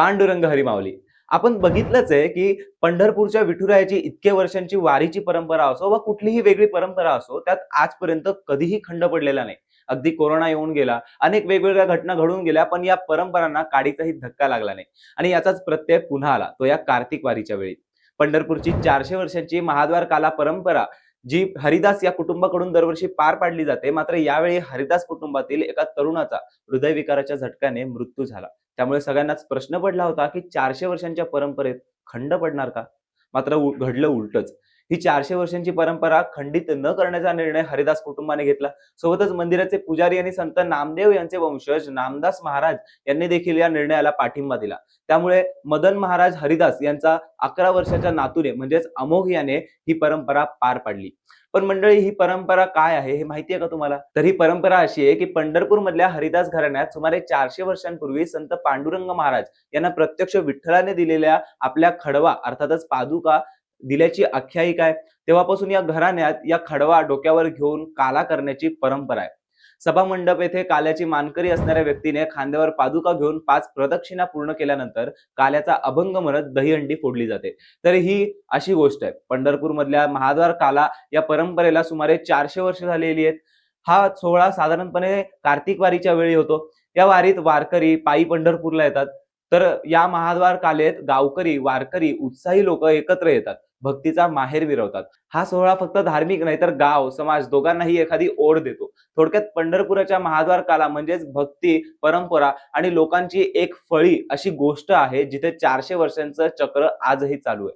पांडुरंग हरिमावली आपण बघितलंच आहे की पंढरपूरच्या विठुरायाची इतके वर्षांची वारीची परंपरा असो वा कुठलीही वेगळी परंपरा असो त्यात आजपर्यंत कधीही खंड पडलेला नाही. अगदी कोरोना येऊन गेला अनेक वेगवेगळ्या घटना घडून गेल्या पण या परंपरांना काडीचाही धक्का लागला नाही. आणि याचाच प्रत्यय पुन्हा आला तो या कार्तिक वारीच्या वेळी. पंढरपूरची चारशे वर्षांची महाद्वार काला परंपरा जी हरिदास या कुटुंबाकडून दरवर्षी पार पाडली जाते मात्र यावेळी हरिदास कुटुंबातील एका तरुणाचा हृदयविकाराच्या झटक्याने मृत्यू झाला. त्यामुळे सगळ्यांनाच प्रश्न पडला होता की चारशे वर्षांच्या परंपरेत खंड पडणार का? मात्र घडलं उलटच. ही चारशे वर्षांची परंपरा खंडित न करण्याचा निर्णय हरिदास कुटुंबाने घेतला. सोबतच मंदिराचे पुजारी आणि संत नामदेव यांचे वंशज नामदास महाराज यांनी देखील या निर्णयाला पाठिंबा दिला. त्यामुळे मदन महाराज हरिदास यांचा अकरा वर्षाच्या नातूने म्हणजेच अमोघ याने ही परंपरा पार पाडली. पण मंडळी ही परंपरा काय आहे हे माहिती आहे का तुम्हाला? तर ही परंपरा अशी आहे की पंढरपूर मधल्या हरिदास घराण्यात सुमारे चारशे वर्षांपूर्वी संत पांडुरंग महाराज यांना प्रत्यक्ष विठ्ठलाने दिलेल्या आपल्या खडवा अर्थातच पादुका दिल्याची आख्यायिका आहे. तेव्हापासून या घराण्यात या खडवा डोक्यावर घेऊन काला करण्याची परंपरा आहे. सभा मंडप येथे काल्याची मानकरी असणाऱ्या व्यक्तीने खांद्यावर पादुका घेऊन पाच प्रदक्षिणा पूर्ण केल्यानंतर काल्याचा अभंग म्हणत दहीहंडी फोडली जाते. तर ही अशी गोष्ट आहे. पंढरपूर मधल्या महाद्वार काला या परंपरेला सुमारे चारशे वर्ष झालेली आहेत. हा सोहळा साधारणपणे कार्तिक वारीच्या वेळी होतो. या वारीत वारकरी पायी पंढरपूरला येतात. तर या महाद्वार कालेत गावकरी वारकरी उत्साही लोक एकत्र येतात. भक्तीचा माहेर विरवतात. हा सोहळा फक्त धार्मिक नाही तर गाव समाज दोघांनाही एखादी ओढ देतो. थोडक्यात पंढरपुराच्या महाद्वार काला म्हणजेच भक्ती परंपरा आणि लोकांची एक फळी अशी गोष्ट आहे जिथे चारशे वर्षांचं चक्र आजही चालू आहे.